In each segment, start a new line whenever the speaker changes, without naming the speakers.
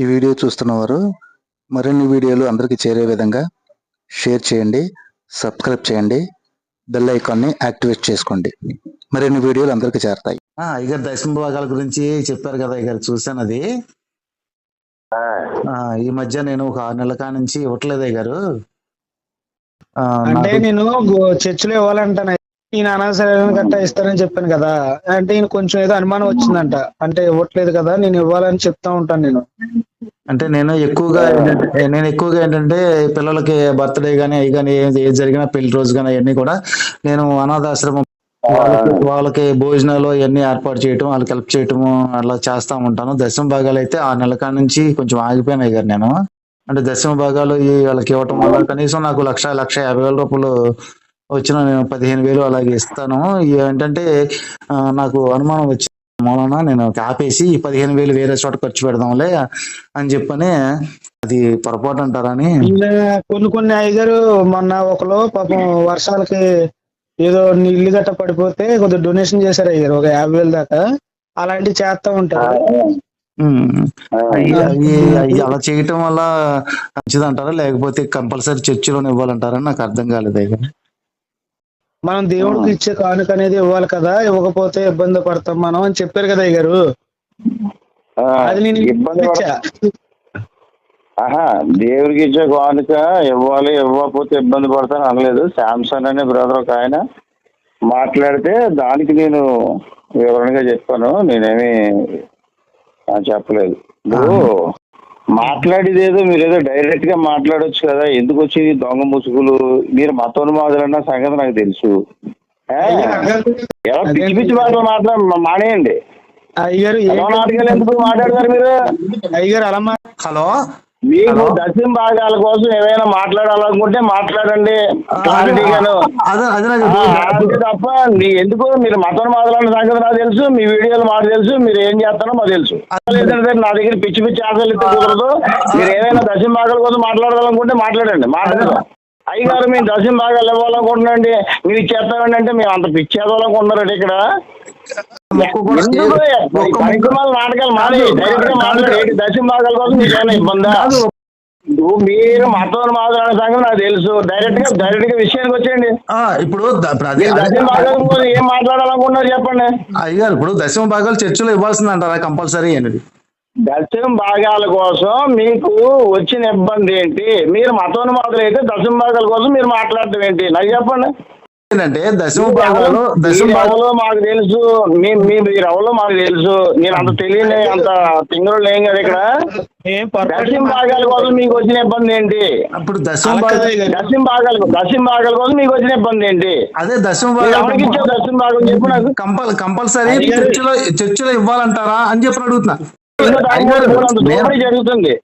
ఈ వీడియో చూస్తున్నవారు మరిన్ని వీడియోలు అందరికీ చేరే విధంగా షేర్ చేయండి సబ్స్క్రైబ్ చేయండి బెల్ ఐకాన్ని యాక్టివేట్ చేసుకోండి. మరిన్ని వీడియోలు అందరికీ చేరతాయి. అయ్యగారు దశమ భాగాల గురించి చెప్పారు కదా అయ్యగారు చూశాను అది.
ఆ,
ఆ, ఈ మధ్య నేను ఒక ఆరు నెలల నుంచి ఇవ్వట్లేదు అయ్యగారు ఆ,
అంటే నేను చర్చిలో ఇవ్వాలంటాను ఈయన అనవసరమైన గట్టా ఇస్తారని చెప్పాను కదా. అంటే ఈయన కొంచెం ఏదో అనుమానం వచ్చిందంట. అంటే ఇవ్వట్లేదు కదా నేను ఇవ్వాలని చెప్తా ఉంటాను నేను.
అంటే నేను ఎక్కువగా నేను ఎక్కువగా ఏంటంటే పిల్లలకి బర్త్డే గానీ అవి కానీ ఏది ఏది జరిగినా పెళ్ళి రోజు కానీ అవన్నీ కూడా నేను అనాథాశ్రమం వాళ్ళకి భోజనాలు అవన్నీ ఏర్పాటు చేయటం వాళ్ళకి హెల్ప్ చేయటము అలా చేస్తా ఉంటాను. దశమ భాగాలు అయితే ఆ నెలకా నుంచి కొంచెం ఆగిపోయినాయి గారు నేను. అంటే దశమ భాగాలు ఈ వాళ్ళకి ఇవ్వటం వల్ల కనీసం నాకు లక్ష లక్ష యాభై వేల రూపాయలు వచ్చిన నేను పదిహేను వేలు అలాగే ఇస్తాను. ఏంటంటే నాకు అనుమానం వచ్చి మూలన నేను ఆపేసి ఈ పదిహేను వేలు వేరే చోట ఖర్చు పెడదాంలే అని చెప్పని అది పొరపాటు అంటారని
కొన్ని కొన్ని అయ్యగారు మొన్న ఒకరు పాపం వర్షాలకి ఏదో ఇల్లు గట్ట పడిపోతే కొద్దిగా డొనేషన్ చేశారు అయ్యారు ఒక యాభై వేలు దాకా. అలాంటివి చేస్తా ఉంటారు.
అలా చేయటం వల్ల మంచిది అంటారా లేకపోతే కంపల్సరీ చర్చిలోనే ఇవ్వాలంటారా? నాకు అర్థం కాలేదు అయ్యా.
మనం దేవుడికి ఇచ్చే కానుక అనేది ఇవ్వాలి కదా ఇవ్వకపోతే ఇబ్బంది పడతాం మనం అని చెప్పారు కదా
ఆ,
అది నేను
ఇబ్బంది ఆహా దేవుడికి ఇచ్చే కానుక ఇవ్వాలి ఇవ్వకపోతే ఇబ్బంది పడతాను అనలేదు. శాంసంగ్ అనే బ్రదర్ ఒక ఆయన మాట్లాడితే దానికి నేను వివరణగా చెప్పాను. నేనేమి చెప్పలేదు. ఇప్పుడు మాట్లాడేది ఏదో మీరు ఏదో డైరెక్ట్గా మాట్లాడొచ్చు కదా. ఎందుకు వచ్చి దొంగ ముసుగులు? మీరు మతోన్మాదులన్న సంగతి నాకు తెలుసు. ఎలా పిచ్చి పిచ్చి మాటలు మాట్లాడ మానేయండి.
అయ్యారు
ఎందుకు మాట్లాడతారు మీరు?
అయ్యారు అలా మా-
హలో?
మీకు దశమ భాగాల కోసం ఏమైనా మాట్లాడాలనుకుంటే మాట్లాడండి. క్లారిటీగాను తప్ప నీ ఎందుకు? మీరు మతం మాదలన్న సంగతి నాకు తెలుసు మీ వీడియోలు మాకు తెలుసు మీరు ఏం చేస్తారో మాకు తెలుసు. అసలు ఏంటంటే నా దగ్గర పిచ్చి పిచ్చి ఆశలు ఇస్తే కుదరదు. మీరు ఏదైనా దశమ భాగాల కోసం మాట్లాడాలనుకుంటే మాట్లాడండి మాట్లాడదాం. అయ్యగారు మేము దశమ భాగాలు ఇవ్వాలనుకుంటున్నాండి మీరు ఇచ్చేస్తామండి అంటే మేము అంత పిచ్చి ఉన్నారండి ఇక్కడ. నాటకాలు మానే డైరెక్ట్ భాగాల కోసం మీకు ఏమైనా ఇబ్బందా. నువ్వు మీరు మతం మాట్లాడే సంగతి నాకు తెలుసు. డైరెక్ట్గా డైరెక్ట్గా విషయానికి వచ్చేయండి.
ఇప్పుడు
ఏం మాట్లాడాలనుకుంటున్నారు చెప్పండి.
అయ్యారు ఇప్పుడు దశమ భాగాలు చర్చిలో ఇవ్వాల్సింది అంటారా కంపల్సరీ అనేది?
దశమ భాగాల కోసం మీకు వచ్చిన ఇబ్బంది ఏంటి? మీరు మతోన్మాదులు అయితే దశమ భాగాల కోసం మీరు మాట్లాడటం ఏంటి? నాకు చెప్పండి.
ఏంటంటే దశమ భాగాలు దశమ భాగాలు
మాకు తెలుసు. మీ మీ- మీరు ఎవరో మాకు తెలుసు. నేను అంత తెలియని అంత తింగరులు ఏం కదా ఇక్కడ. దశమ భాగాల కోసం మీకు వచ్చిన ఇబ్బంది ఏంటి?
ఇప్పుడు దశమ.
దశమ భాగాల దశమ భాగాల కోసం మీకు వచ్చిన ఇబ్బంది ఏంటి?
అదే దశమ భాగాలు
దశమ భాగం? చెప్పు నాకు.
కంపల్ కంపల్సరీ. చర్చిలో చర్చిలో ఇవ్వాలంటారా అని చెప్పి అడుగుతున్నా.
దోపిడీ జరుగుతుంది.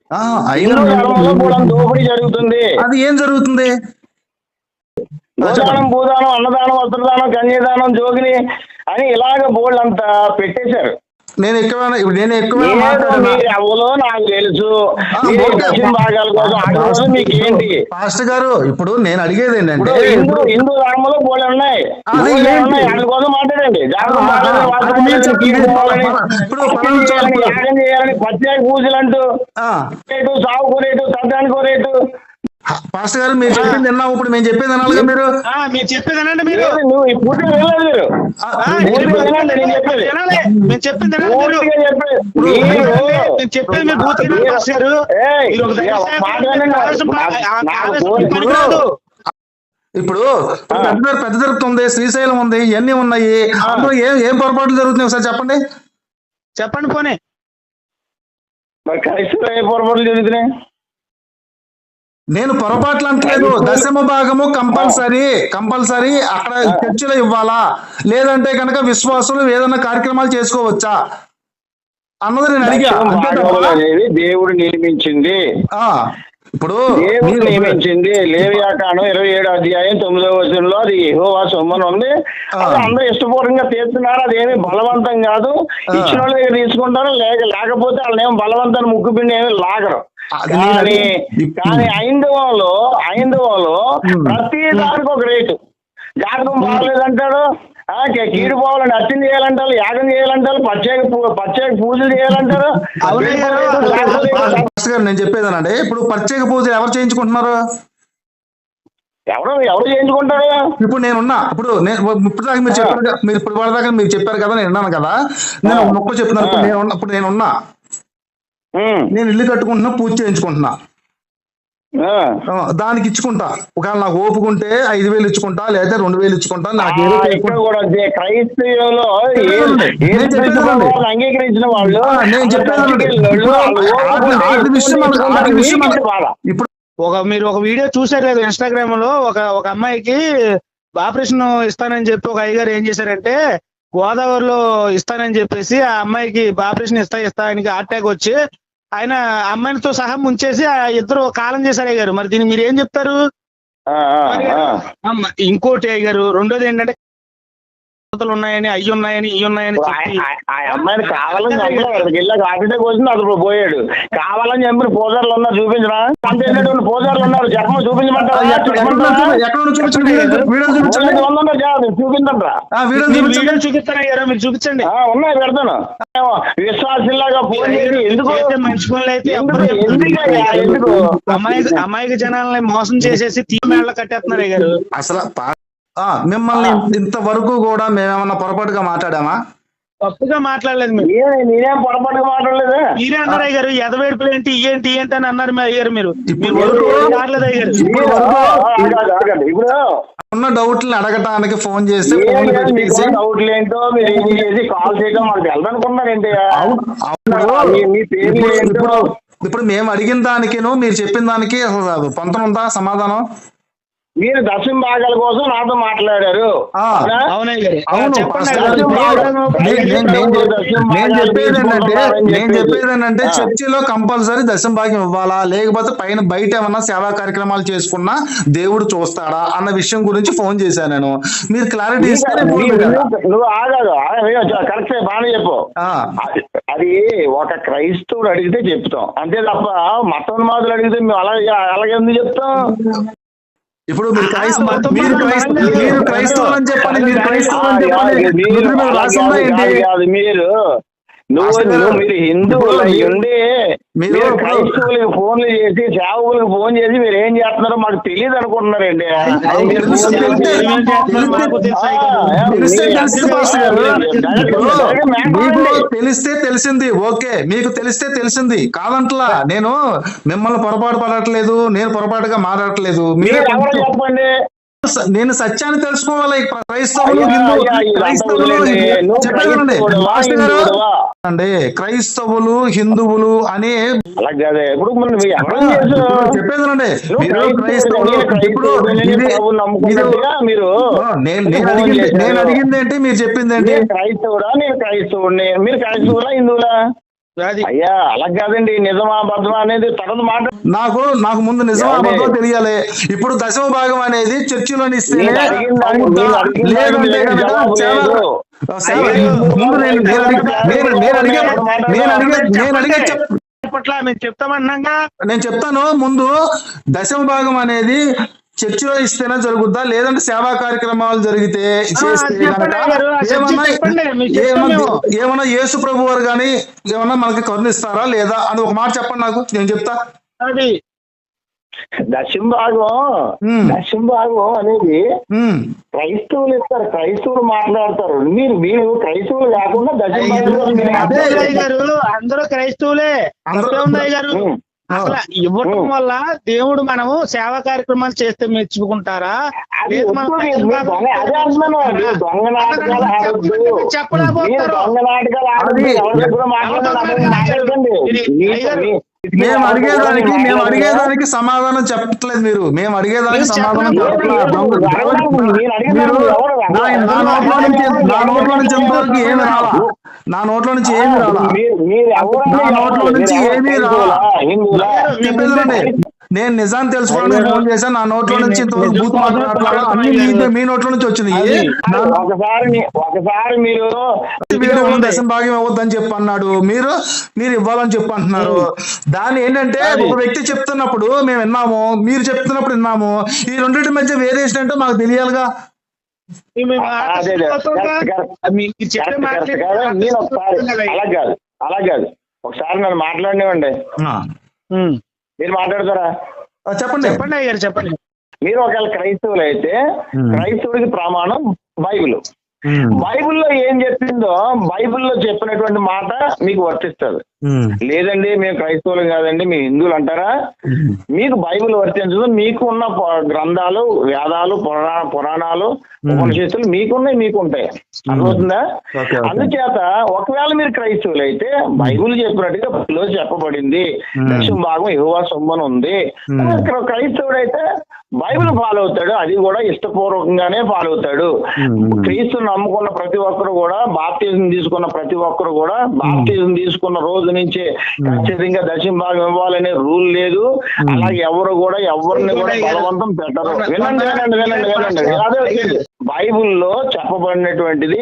దోపిడీ జరుగుతుంది.
అది ఏం జరుగుతుంది?
గోదానం భూదానం అన్నదానం వస్త్రదానం కన్యాదానం జోగిని అని ఇలాగ బోర్డు అంతా పెట్టేశారు.
నేను ఎక్కువ నేను ఎక్కువ
ఎవరో నాకు తెలుసు. భాగాల కోసం మీకు ఏంటి?
పాస్టర్ గారు ఇప్పుడు నేను అడిగేది ఏంటంటే
హిందూ హిందూ ధర్మంలో బోళ్ళు ఉన్నాయి. వాటి కోసం మాట్లాడండి. యాగం చేయాలని ప్రత్యేక పూజలు అంటూ రేటు సాగుకు రేటు తద్దానికో రేటు
పాస్టర్ గారు మీరు చెప్పింది విన్నాము ఇప్పుడు మేము చెప్పేది వినాలిగా మీరు.
ఆ, మీరు చెప్పేది అనండి మీరు.
నేను చెప్పేది
చెప్పింది మీరు. నేను చెప్పేది.
ఇప్పుడు పెద్ద పెద్ద తిరుపతి శ్రీశైలం ఉంది ఇవన్నీ ఉన్నాయి. అందులో ఏం ఏం పొరపాట్లు జరుగుతున్నాయి ఒకసారి చెప్పండి.
చెప్పండి పోనీ.
మరి క్రైస్తవులు ఏ పొరపాట్లు జరుగుతున్నాయి?
నేను పొరపాట్లు అంటలేదు. దశమ భాగము కంపల్సరీ. కంపల్సరీ అక్కడ చర్చిలో ఇవ్వాలా? లేదంటే కనుక విశ్వాసులు ఏదైనా కార్యక్రమాలు చేసుకోవచ్చా? అన్నది నేను అడిగా. అంతే తప్ప
భాగములు అనేది దేవుడు నియమించింది.
ఆ, ఇప్పుడు
దేవుడు నియమించింది. లేవియాకాండం ఇరవై ఏడు అధ్యాయం తొమ్మిదవ వచనంలో అది యెహోవా సొమ్మని ఉంది. అది అందరూ ఇష్టపూర్వకంగా తీస్తున్నారు. అదేమి బలవంతం కాదు. ఇచ్చిన వాళ్ళ తీసుకుంటారు. లేక లేకపోతే వాళ్ళని ఏం బలవంతాన్ని ముక్కు పిండి ఏమి లాగరు. కానీ కానీ ఐందవంలో ఐందవంలో ప్రతి దానికి ఒక రేటు. జాతకం బాగలేదంటాడు కీడు పోవాలండి అర్చన చేయాలంటారు యాగం చేయాలంటారు ప్రత్యేక పూ- ప్రత్యేక పూజలు చేయాలంటారు.
నేను చెప్పేదానండి ఇప్పుడు ప్రత్యేక పూజలు ఎవరు చేయించుకుంటున్నారు?
ఎవరు ఎవరు చేయించుకుంటారు?
ఇప్పుడు నేనున్నా ఇప్పుడు నేను ఇప్పుడు దాకా మీరు చెప్పారు కదా- మీరు ఇప్పుడు దాకా మీరు చెప్పారు కదా నేను విన్నాను కదా నేను ఒక మొక్క చెప్తున్నాను ఇప్పుడు నేను ఉన్నా- ఇప్పుడు నేనున్నా. నేను ఇల్లు కట్టుకుంటున్నా పూజ చేయించుకుంటున్నా. దానికి ఇచ్చుకుంటా. ఒకవేళ నాకు ఓపుకుంటే ఐదు వేలు ఇచ్చుకుంటా లేదా రెండు వేలు ఇచ్చుకుంటా నాకు ఏదో.
క్రైస్తవులో
నేను.
అంగీకరించిన వాళ్ళు
ఇప్పుడు
ఒక మీరు ఒక వీడియో చూసారు లేదు ఇన్స్టాగ్రామ్లో ఒక ఒక అమ్మాయికి ఆపరేషన్ ఇస్తానని చెప్పి ఒక అయ్యగారు ఏం చేశారంటే గోదావరిలో ఇస్తానని చెప్పేసి ఆ అమ్మాయికి ఆపరేషన్ ఇస్తా ఇస్తా ఆయనకి హార్ట్ అటాక్ వచ్చి ఆయన అమ్మాయితో సహా ముంచేసి ఆ ఇద్దరు కాలం చేశారు అయ్యారు మరి దీన్ని మీరు ఏం చెప్తారు ఇంకోటి అయ్యారు రెండోది ఏంటంటే కోతలు ఉన్నాయని అయ్యి ఉన్నాయని ఇవి ఉన్నాయని
ఆ-
చెప్పి
ఆ- ఆ అమ్మాయిని కావాలని చంపారు గిల్ల అటెండెక్ వచ్చింది అతను పోయాడు. కావాలని చంపిన పోజార్లు ఉన్నారు చూపించరా? అంతేటటువంటి పోజార్లు ఉన్నారు. చర్మం చూపించమంటారా?
చూపించండి. వీడియో
మీరు
చూపించండి.
వీడియో చూపిస్తాను అయ్యారు మీరు చూపించండి.
ఉన్నాయి పెడతాను. విశ్వాసిల్లాగా ఫోన్ చేసి ఎందుకు
అయితే మంచి పనులు అయితే?
ఎందుకు
అమాయక అమాయక జనాలని మోసం చేసేసి తీ మేళ్ళ కట్టేస్తున్నారు అయ్యారు
అసలు మిమ్మల్ని ఇంతవరకు కూడా మేమేమన్నా పొరపాటుగా మాట్లాడామా?
తప్పుగా మాట్లాడలేదు మీరు.
నేనేం పొరపాటుగా మాట్లాడలేదే?
మీరే అన్నారు అయ్యారు ఎదవేడుపులు ఏంటి ఏంటి ఏంటి అని అన్నారు అయ్యారు మీరు.
ఇప్పుడు ఉన్న డౌట్లను అడగటానికి ఫోన్ చేస్తే
ఏం
ఫోన్
డౌట్లు ఏంటో మీరు ఏం చేసి కాల్ చేయడం మాకు తెలదనుకున్నారేంటి
అవును, అవును.
మీ- మీ పేర్లు
ఇప్పుడు
ఏంటో?
ఇప్పుడు మేము అడిగిన దానికిను మీరు చెప్పిన దానికి అసలు పొంతన ఉందా సమాధానం.
మీరు దశం భాగాల కోసం నాతో మాట్లాడారు.
నేను- నేను- నేను చెప్- నేను చెప్పేది ఏంటంటే నేను చెప్పేది ఏంటంటే. చర్చిలో కంపల్సరీ దశం భాగ్యం ఇవ్వాలా? లేకపోతే పైన బయట ఏమన్నా సేవా కార్యక్రమాలు చేసుకున్నా దేవుడు చూస్తాడా అన్న విషయం గురించి ఫోన్ చేశాను నేను. మీరు క్లారిటీ ఇస్తే
నువ్వు- ఆగాదు కరెక్టే బాగానే చెప్పు. అది- అది ఒక క్రైస్తవుడు అడిగితే చెప్తాం. అంతే తప్ప మతోన్మాదులు అడిగితే మేము అలా అలాగే ఎందుకు చెప్తాం?
ఇప్పుడు మీరు క్రైస్తవ మీరు. మీరు క్రైస్తవులు అని చెప్పాలి మీరు క్రైస్తవులు అని చెప్పాలి
మీరు
రాసిందా ఏంటి
మీరు నువ్వు మీరు హిందువులు ఉండి
మీరు
క్రైస్తవులకు ఫోన్లు చేసి సేవకులకు ఫోన్ చేసి మీరు ఏం చేస్తున్నారో మాకు తెలియదు అనుకుంటున్నారండి.
తెలిస్తే- తెలిసింది ఓకే మీకు తెలిస్తే తెలిసింది కాదంటలా నేను మిమ్మల్ని పొరపాటు పడట్లేదు నేను పొరపాటుగా మాట్లాడట్లేదు
మీరు చెప్పండి?
నేను సత్యాన్ని తెలుసుకోవాలి. క్రైస్తవులు క్రైస్తవులు చెప్పేదండి? అండి క్రైస్తవులు హిందువులు అని
ఇప్పుడు మరి
క్రైస్తవులు
నేను
ఇప్పుడు నేను నేను అడిగింది
చేశారు.
నేను అడిగింది ఏంటి? మీరు చెప్పింది ఏంటి?
క్రైస్తవుడా? నేను క్రైస్తవుడిని. మీరు క్రైస్తవులా హిందువులా అయ్యా అలా కాదండి. నిజమా అబద్ధమా అనేది తర్వాత మాట.
నాకు నాకు ముందు నిజం
ఏమండి?
అబద్ధం తెలియాలి. ఇప్పుడు దశమ భాగం అనేది చర్చిలోని ఇస్తేనే
నేను అడిగిన దానికి-
అవుద్దా?
నేను అడిగిన
లేదంటే
దానికి
కనుక
జవాబు
సేవ-
లేదు.
సేవ-
అయ్యో,
ముందు నేను నేను అడిగి- నేను నేను అడిగే నేను అడిగే నేను అడిగే చెప్
పట్ల మేము చెప్తామన్నాగా?
నేను చెప్తాను ముందు దశమ భాగం అనేది చర్చిలో ఇస్తేనే జరుగుద్దా? లేదంటే సేవా కార్యక్రమాలు జరిగితే ఏమన్నా యేసు ప్రభు వారు కానీ ఏమన్నా మనకి కరుణిస్తారా లేదా అని ఒక మాట చెప్పండి నాకు నేను చెప్తా.
అది
దశంభాగం. దశంభాగం అనేది. క్రైస్తవులు ఇస్తారు క్రైస్తవులు మాట్లాడతారు. మీరు మీరు క్రైస్తవులు కాకుండా దశంభాగం
అందరూ క్రైస్తవులే.
అందరూ-
అసలు ఇవ్వటం. వల్ల దేవుడు మనము సేవా కార్యక్రమాలు చేస్తే మెచ్చుకుంటారా? చెప్పలేకపోతారు.
మేము అడిగేదానికి మేము అడిగేదానికి సమాధానం చెప్పట్లేదు మీరు. మేము అడిగేదానికి సమాధానం? నా- నోట్లో నుంచి నా నోట్లో నుంచి ఎంతవరకు ఏమి రాలా. నా నోట్లో నుంచి ఏమి రాలా. నా నోట్లో? నుంచి ఏమీ? రాలా. చెప్పేదండి నేను నిజాన్ని తెలుసుకోవడానికి ఫోన్ చేశాను. నా నోట్లో నుంచి ఇంతవరకు బూత్ అన్ని మీ మీ నోట్లో నుంచి వచ్చింది.
ఒకసారి ఒకసారి మీరు
దశం భాగ్యం ఇవ్వద్దని చెప్పి అన్నాడు. మీరు మీరు ఇవ్వాలని చెప్పి అంటున్నారు. దాన్ని ఏంటంటే ఒక వ్యక్తి చెప్తున్నప్పుడు మేము విన్నాము. మీరు చెప్తున్నప్పుడు విన్నాము. ఈ రెండింటి మధ్య వేరియేషన్ అంటే మాకు తెలియాలిగా.
అలా కాదు. అలా కాదు. ఒకసారి నన్ను మాట్లాడినివ్వండి. మీరు మాట్లాడతారా?
చెప్పండి.
చెప్పండి అయ్యారు చెప్పండి.
మీరు ఒకవేళ క్రైస్తవులు అయితే. క్రైస్తవుడికి ప్రమాణం బైబిల్. బైబిల్లో ఏం చెప్పిందో బైబిల్లో చెప్పినటువంటి మాట మీకు వర్తిస్తుంది.
ఉమ్,
లేదండి మేము క్రైస్తవులు కాదండి మేము హిందువులు అంటారా?
ఉమ్.
మీకు బైబిల్ వర్తించదు మీకు ఉన్న గ్రంథాలు వేదాలు పురా పురాణాలు ఉపనిషత్తులు మీకున్నాయి మీకు ఉంటాయి అర్థమవుతుందా. అందుచేత ఒకవేళ మీరు క్రైస్తవులు అయితే బైబిల్ చెప్పినట్టుగా బైబిల్లో చెప్పబడింది.
Hmm.
దక్షిణ భాగం యువ సొమ్మను ఉంది
Hmm.
క్రైస్తవుడు అయితే బైబిల్ ఫాలో అవుతాడు. అది కూడా ఇష్టపూర్వకంగానే ఫాలో అవుతాడు. క్రీస్తు నమ్ముకున్న ప్రతి ఒక్కరు కూడా బాప్తిజం తీసుకున్న ప్రతి ఒక్కరు కూడా బాప్తిజం తీసుకున్న రోజు నుంచి ఖచ్చితంగా దశమ భాగం ఇవ్వాలనే రూల్ లేదు. అలాగే ఎవరు కూడా ఎవరిని కూడా బలవంతం పెట్టరు. వినండి వినండి వినండి వినండి. అదే. బైబిల్లో చెప్పబడినటువంటిది.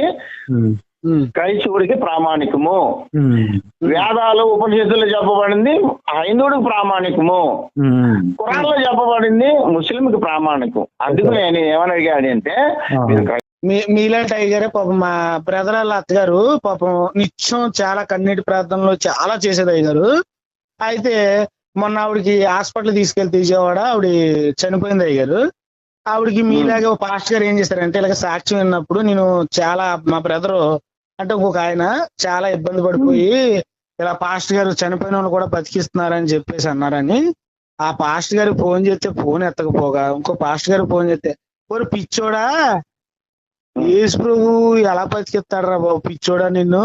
క్రైస్తవుడికి ప్రామాణికము. వేదాలు ఉపనిషత్తులు చెప్పబడింది హైందువుడికి ప్రామాణికము.
ఉమ్.
ఖురాన్లో చెప్పబడింది ముస్లింకి ప్రామాణికం. అందుకు నేను ఏమని
మీ మీలాంటి అయ్యగారే పాపం మా బ్రదర్ వాళ్ళ అత్తగారు పాపం నిత్యం చాలా కన్నీటి ప్రార్థనలు చాలా చేసేది అయ్యగారు అయితే మొన్న ఆవిడకి హాస్పిటల్ తీసుకెళ్తే విజయవాడ ఆవిడ చనిపోయింది అయ్యగారు ఆవిడకి మీలాగే ఒక పాస్ట్ గారు ఏం చేశారంటే ఇలాగ సాక్ష్యం విన్నప్పుడు నేను చాలా మా బ్రదరు అంటే ఇంకొక ఆయన చాలా ఇబ్బంది పడిపోయి ఇలా పాస్ట్ గారు చనిపోయిన వాళ్ళు కూడా బతికిస్తున్నారని చెప్పేసి అన్నారని. ఆ పాస్ట్ గారికి ఫోన్ చేస్తే ఫోన్ ఎత్తకపోగా ఇంకో పాస్ట్ గారికి ఫోన్ చేస్తే ఓరి పిచ్చోడా యేసు ప్రభు ఎలా బతికిస్తాడరా బాబు? పిచ్చోడా నిన్ను?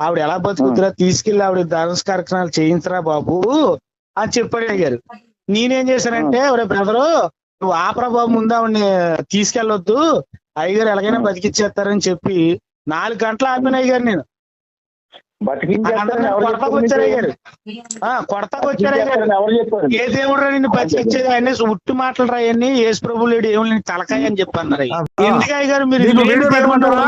ఆవిడ ఎలా బతుకుతురా తీసుకెళ్ళి ఆవిడ ధనుష్ కార్యక్రమాలు చేయించరా బాబు. అని చెప్పాడు అయ్యారు నేనేం చేశానంటే ఒరే బ్రదరు నువ్వు ఆపరా బాబు ముందు ఆవిడని తీసుకెళ్ళొద్దు. అయ్యగారు ఎలాగైనా బతికిచ్చేస్తారని చెప్పి నాలుగు గంటలు ఆపిన అయ్యారు నేను. కొడతాకు
చెప్పారు?
వచ్చారు
మీకు?
అయ్యారు ఆ, కొడతాకు ఏ దేవుడు నిన్ను బతికిచ్చేది అన్ని ఉట్టి మాటలు రాయన్ని యేసు ప్రభు లేడు ఏమి లేని తలకాయ అని చెప్పి అన్నారు అయ్య.
ఆ.
ఎందుకయ్య గారు మీరు
మీకు వీడియో పెట్టమంటారా?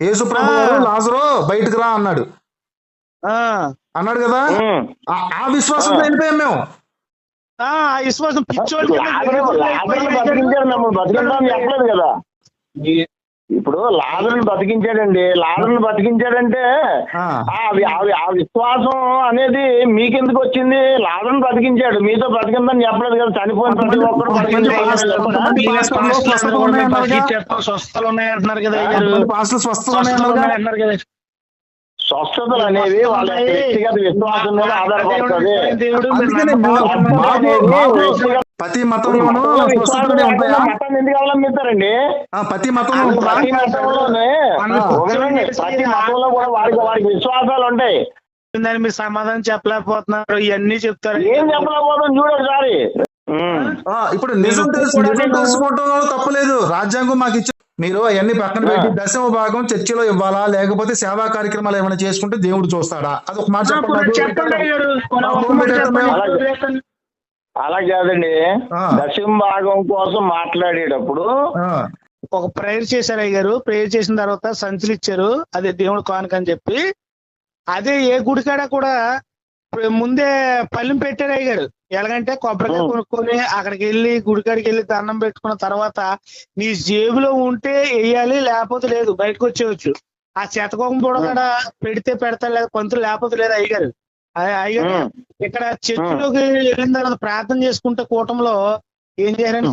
యేసు ప్రభు. లాజరు బయటకు రా అన్నాడు.
ఆ,
అన్నాడు కదా. ఆ- ఆ విశ్వాసంతో. వెళ్ళిపోయాం మేము.
విశ్వాసం పిచ్చోళ్ళు
బతికించాడు చెప్పలేదు కదా. ఇప్పుడు లాజరుని బతికించాడండి. లాజరుని బతికించాడంటే
ఆ.
విశ్వాసం అనేది మీకెందుకు వచ్చింది? లాజరుని బతికించాడు. మీతో బతికిందని చెప్పలేదు కదా. చనిపోయిన ప్రతి ఒక్కరు?
స్వస్థలు ఉన్నాయి అంటున్నారు కదా.
స్వస్థతలు అనేవి వాళ్ళ యొక్క వ్యక్తిగత విశ్వాసం మీద ఆధారపడుతుంది.
అందుకనే మాకు- ప్రతి మతంలోనూ స్వస్థతలు ఉంటాయా?
మతాన్ని ఎందుకు అవలంబిస్తారండి
ఆ, ప్రతి మతంలో ఉంటుందా
ప్రతి మతంలోనే. ప్రతి మతంలో కూడా వారికి వారికి విశ్వాసాలు ఉంటాయి.
దాన్ని మీరు సమాధానం చెప్పలేకపోతున్నారు? ఇవన్నీ చెప్తారు.
ఏం చెప్పలేకపోతాం చూడు ఒకసారి. ఉమ్.
ఆ, ఇప్పుడు నిజం తెలుసు నిజం తెలుసుకోవటంలో తప్పలేదు రాజ్యాంగం మాకు ఇచ్చే మీరు అవన్నీ పక్కన పెట్టి దశమ భాగం చర్చిలో ఇవ్వాలా? లేకపోతే సేవా కార్యక్రమాలు ఏమైనా చేసుకుంటే దేవుడు చూస్తాడా? అది ఒక మాట చెప్పండి.
అలా కాదండి. దశమ భాగం కోసం మాట్లాడేటప్పుడు
ఒక ప్రేయర్ చేశారు అయ్య గారు ప్రేయర్ చేసిన తర్వాత సంచులు ఇచ్చారు. అదే దేవుడు కానుక అని చెప్పి. అదే ఏ గుడికాడ కూడా ఇప్పుడు ముందే పల్లెం పెట్టారు అయ్య గారు ఎలాగంటే కొబ్బరికాయ. కొనుక్కొని అక్కడికి వెళ్ళి గుడికాడికి వెళ్ళి దండం పెట్టుకున్న తర్వాత నీ జేబులో ఉంటే వేయాలి లేకపోతే లేదు బయటకు వచ్చేయచ్చు. ఆ చెతకోకం కూడా పెడితే పెడతారు లేదా పంతులు లేకపోతే లేదు అయ్యగారు. అయ్య- అయ్యగారు
ఉమ్.
ఇక్కడ చర్చిలోకి వెళ్ళిన తర్వాత ప్రార్థన చేసుకుంటే కూటంలో ఏం చేయారంటే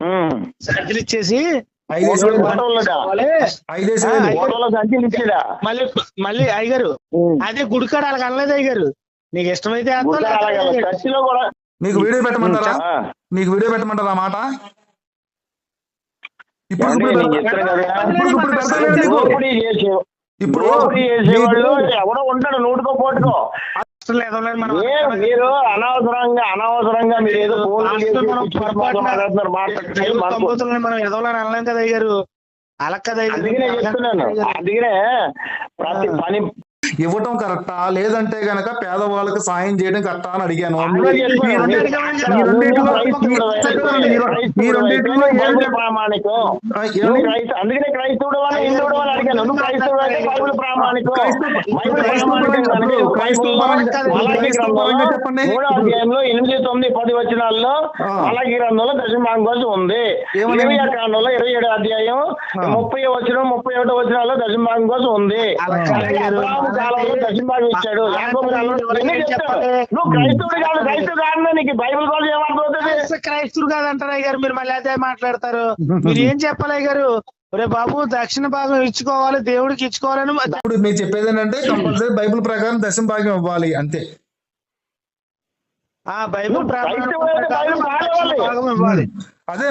ఉం.
సంచులు ఇచ్చేసారు మళ్ళీ మళ్ళీ అయ్యగారు అదే గుడికాడ అలాగ అనలేదు అయ్యగారు? నీకు ఇష్టమైతే
మీకు వీడియో పెట్టమంటారా. మీకు వీడియో పెట్టమంటారా మాట? ఇప్పుడు ఇప్పుడు ఇప్పుడు
ఎవడో ఉంటాడు నూటికో పోటుకో.
లేదు, మనం
మీరు అనవసరంగా అనవసరంగా మీరు ఏదో
అసలు మనం ఎదవాలని అనలేం కదా అయ్యారు అలా కదా.
అందుకనే చెప్తున్నాను. అందుకనే ప్రతి పని
ఇవ్వటం కరెక్టా? లేదంటే గనక పేదవాళ్ళకి సాయం చేయడం కరెక్టా అని అడిగాను. చెప్పండి,
ఎనిమిది తొమ్మిది పది వచనాల్లో. మలాకి గ్రంథంలో దశమాంగం కోసం ఉంది? ఇరవై కాండంలో ఇరవై ఏడు అధ్యాయం. ముప్పై వచనం ముప్పై ఒకటో వచనాల్లో దశమాంగం కోసం ఉంది కాలంలో దశమాంగం ఇచ్చాడు యాకోబు కాలంలో ఇవన్నీ చెప్తాడు. నువ్వు క్రైస్తవుడు కాదు నీకు బైబిల్ ఏమర్థమవుతుంది
అయ్య గారు మీరు మళ్ళీ అదే మాట్లాడతారు. మీరు ఏం చెప్పాలి గారు ఒరే బాబు దక్షిణ భాగం ఇచ్చుకోవాలి దేవుడికి ఇచ్చుకోవాలని
ఇప్పుడు మీరు చెప్పేది ఏంటంటే కంపల్సరీ బైబిల్ ప్రకారం దశమ భాగం ఇవ్వాలి అంతే.
ఆ బైబిల్ ప్రకారం. భాగం ఇవ్వాలి.
అదే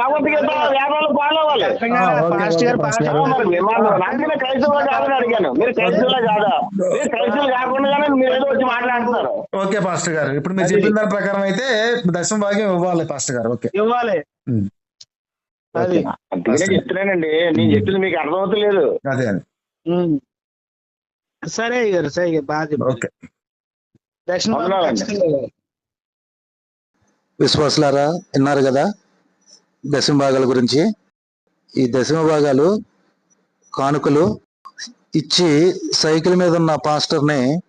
భగవద్గీత వేదాలు ఫాలో అవ్వాలి. క్రైస్తవులు కాదని అడిగాను. మీరు క్రైస్తవులే కాదా? మీరు క్రైస్తవులు కాకుండానే మీరు ఏదో వచ్చి మాట్లాడుతున్నారు.
ఓకే పాస్టర్ గారు. ఇప్పుడు మీరు చెప్పిన దాని ప్రకారం అయితే దశమ భాగం ఇవ్వాలి పాస్టర్ గారు. ఓకే.
ఇవ్వాలి. అది.
అందుకనే చెప్తున్నానండి. నేను చెప్పింది మీకు అర్థమవుతలేదు.
అదే.
సరే గారు సరే బాగా చెప్పారు.
ఓకే.
దక్షిణ భాగం
అవునండి.
ఖచ్చితంగా ఇవ్వాలి.
విశ్వాసులారా విన్నారు కదా? దశమ భాగాల గురించి. ఈ దశమ భాగాలు కానుకలు ఇచ్చి సైకిల్ మీద ఉన్న పాస్టర్ని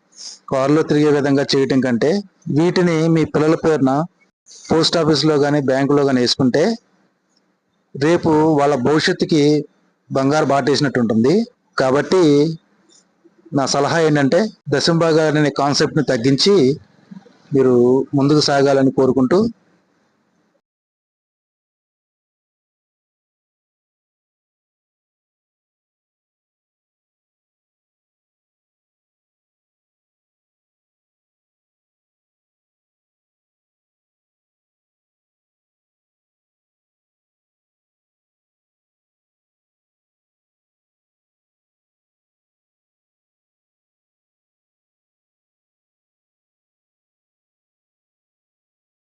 కారులో తిరిగే విధంగా చేయటం కంటే వీటిని మీ పిల్లల పేరున పోస్ట్ ఆఫీస్లో కానీ బ్యాంకులో కానీ వేసుకుంటే రేపు వాళ్ళ భవిష్యత్తుకి బంగారు బాటేసినట్టు ఉంటుంది. కాబట్టి నా సలహా ఏంటంటే దశమ అనే కాన్సెప్ట్ని తగ్గించి మీరు ముందుకు సాగాలని కోరుకుంటూ